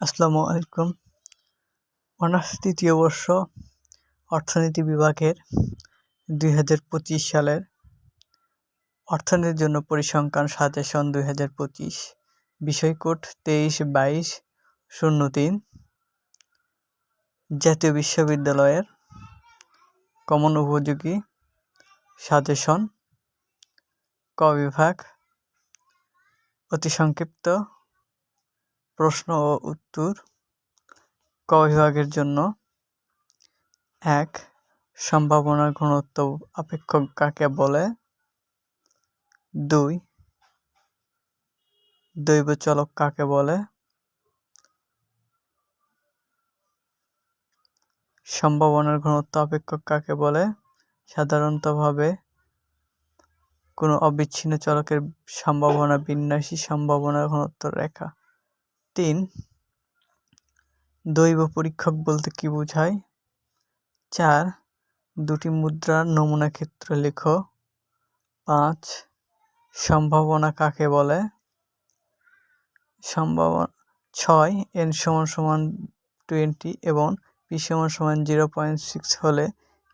আসসালামু আলাইকুম। অনার্স তৃতীয় বর্ষ অর্থনীতি বিভাগের দুই হাজার পঁচিশ সালের অর্থনীতির জন্য পরিসংখ্যান সাজেশন দুই হাজার পঁচিশ বিষয় কোড তেইশ বাইশ শূন্য তিন, জাতীয় বিশ্ববিদ্যালয়ের কমন উপযোগী সাজেশন ক বিভাগ, অতি সংক্ষিপ্ত প্রশ্ন ও উত্তর ক বিভাগের জন্য। এক, সম্ভাবনার ঘনত্ব আপেক্ষক কাকে বলে? দুই দৈব চলক কাকে বলে? সম্ভাবনার ঘনত্ব আপেক্ষক কাকে বলে? সাধারণতভাবে কোনো অবিচ্ছিন্ন চলকের সম্ভাবনা বিন্যাসী সম্ভাবনার ঘনত্ব রেখা। তিন, দৈব পরীক্ষক বলতে কি বোঝায়? চার, দুটি মুদ্রার নমুনা ক্ষেত্র লেখো। পাঁচ, সম্ভাবনা কাকে বলে? সম্ভাবনা, ছয় এন সমান সমান টোয়েন্টি এবং পি সমান সমান জিরো পয়েন্ট সিক্স হলে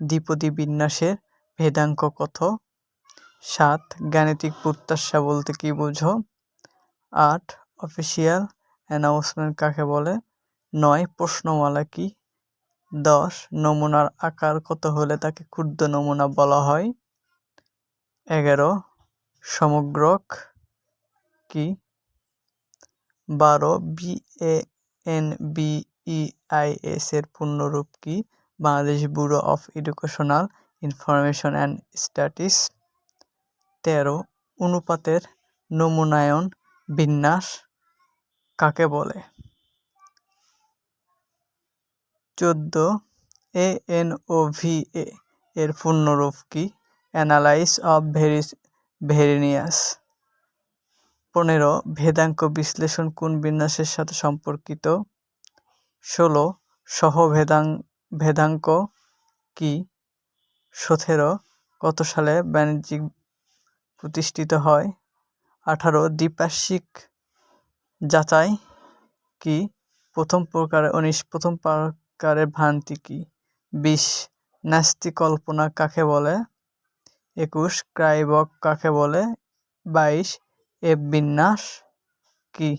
দ্বিপদী বিন্যাসের ভেদাঙ্ক কত? সাত, গাণিতিক প্রত্যাশা বলতে কি বোঝো? আট অফিসিয়াল অ্যানাউন্সমেন্ট কাকে বলে? নয়, প্রশ্নমালা কি? দশ, নমুনার আকার কত হলে তাকে ক্ষুদ্র নমুনা বলা হয়? এগারো, সমগ্রক কি? বারো B N B I S এর পূর্ণরূপ কি? Bangladesh Bureau of Educational Information and Statistics. তেরো, অনুপাতের নমুনায়ন বিন্যাস। কাকে বলে? চোদ্দ, এ, এন, ও, ভি, এ। এর পূর্ণরূপ কি? Analysis of variance variance. পনেরো, ভেদাঙ্ক বিশ্লেষণ কোন বিন্যাসের সাথে সম্পর্কিত? ষোলো সহ ভেদাং ভেদাঙ্ক কি? সতেরো, কত সালে বাণিজ্যিক প্রতিষ্ঠিত হয়? আঠারো, দ্বিপার্শ্বিক যাচাই কি? প্রথম প্রকার, উনিশ, প্রথম প্রকারের ভ্রান্তি কি? বিশ কল্পনা কাকে বলে? একুশ, ক্রাইবক কাকে বলে? বাইশ এ বিন্যাস কি?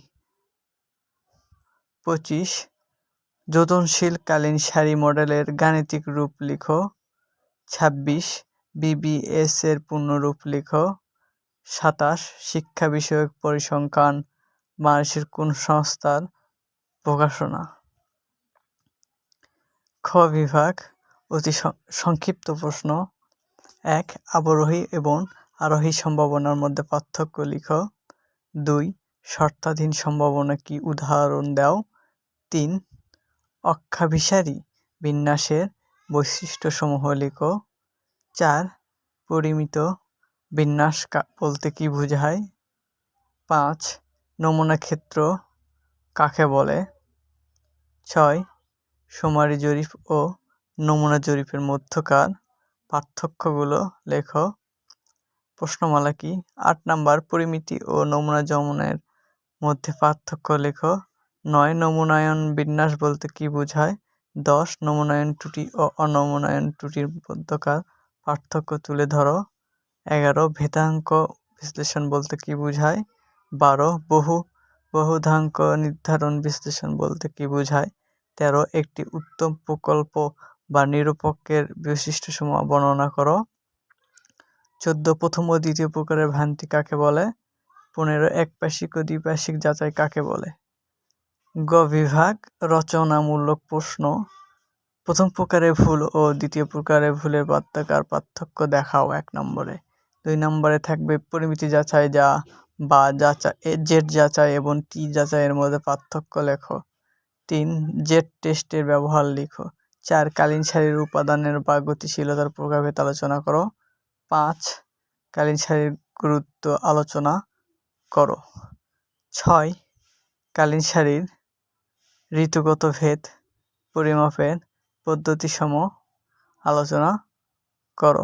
পঁচিশ যোজনশীল কালীন সারি মডেলের গাণিতিক রূপ লিখো। ছাব্বিশ, বিবিএস এর পূর্ণরূপ লিখো। সাতাশ, শিক্ষা বিষয়ক পরিসংখ্যান বাংলাদেশের কোন সংস্থার প্রকাশনা? খ বিভাগ, অতি সংক্ষিপ্ত প্রশ্ন। এক, আবরোহী এবং আরোহী সম্ভাবনার মধ্যে পার্থক্য লিখ। দুই, শর্তাধীন সম্ভাবনা কি উদাহরণ দাও। তিন, অক্ষাভিসারী বিন্যাসের বৈশিষ্ট্যসমূহ লিখ। চার, পরিমিত বিন্যাস বলতে কি বোঝায়। পাঁচ নমুনা ক্ষেত্র কাকে বলে? ছয় শুমারি জরিপ ও নমুনা জরিপের মধ্যকার পার্থক্যগুলো লেখ। প্রশ্নমালা কি? আট নাম্বার, পরিমিতি ও নমুনা জমনের মধ্যে পার্থক্য লেখ। নয়, নমুনায়ন বিন্যাস বলতে কি বোঝায়? দশ, নমুনায়ন ত্রুটি ও অনমুনায়ন ত্রুটির মধ্যকার পার্থক্য তুলে ধরো। এগারো, ভেদাঙ্ক বিশ্লেষণ বলতে কি বোঝায়? বারো, বহু, বহুধাঙ্ক নির্ধারণ বিশ্লেষণ বলতে কি বোঝায়? তেরো, একটি উত্তম প্রকল্প বা নিরূপকের বৈশিষ্ট্যসমূহ বর্ণনা করো। চোদ্দ, প্রথম ও দ্বিতীয় প্রকারের ভ্রান্তি কাকে বলে? পনেরো একপাশিক ও দ্বিপাশিক যাচাই কাকে বলে? গ, বিভাগ, রচনামূলক প্রশ্ন। প্রথম প্রকারের ভুল ও দ্বিতীয় প্রকারের ভুলের বার্তাকার পার্থক্য দেখাও এক নম্বরে। দুই নম্বরে থাকবে পরিমিতি যাচাই যা বা যাচাই জেড যাচাই এবং টি যাচাইয়ের মধ্যে পার্থক্য লেখো। তিন, জেড টেস্টের ব্যবহার লিখো। চার, কালীন শাড়ির উপাদানের বা গতিশীলতার প্রভাবের আলোচনা করো। পাঁচ, কালীন শাড়ির গুরুত্ব আলোচনা করো। ছয়, কালীন শাড়ির ঋতুগত ভেদ, পরিমাপের পদ্ধতিসম আলোচনা করো।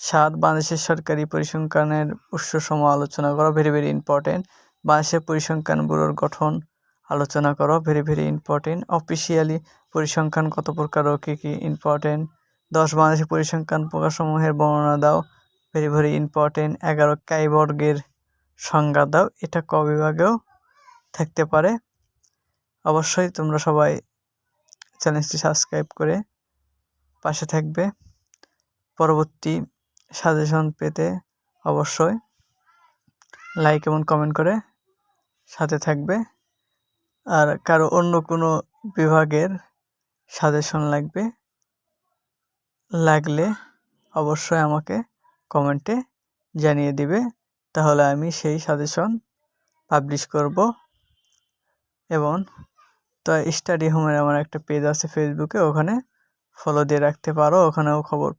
সাত, বাংলাদেশের সরকারি পরিসংখ্যানের উৎসসমূহ আলোচনা করো ভেরি ভেরি ইম্পর্টেন্ট বাংলাদেশের পরিসংখ্যান ব্যুরোর গঠন আলোচনা করো ভেরি ভেরি ইম্পর্টেন্ট অফিসিয়ালি পরিসংখ্যান কত প্রকার ও কী কী ইম্পর্টেন্ট দশ, বাংলাদেশের পরিসংখ্যান প্রকারসমূহের বর্ণনা দাও ভেরি ভেরি ইম্পর্টেন্ট এগারো কাইবর্গের সংজ্ঞা দাও, এটা ক বিভাগেও থাকতে পারে। অবশ্যই তোমরা সবাই চ্যানেলটি সাবস্ক্রাইব করে পাশে থাকবে। পরবর্তী সাজেশন পেতে অবশ্যই লাইক এবং কমেন্ট করে সাথে থাকবে। আর কারও অন্য কোনো বিভাগের সাজেশন লাগবে, লাগলে অবশ্যই আমাকে কমেন্টে জানিয়ে দিবে। তাহলে আমি সেই সাজেশন পাবলিশ করব। এবং তো স্টাডি হোমের আমার একটা পেজ আছে ফেসবুকে ওখানে ফলো দিয়ে রাখতে পারো। ওখানেও খবর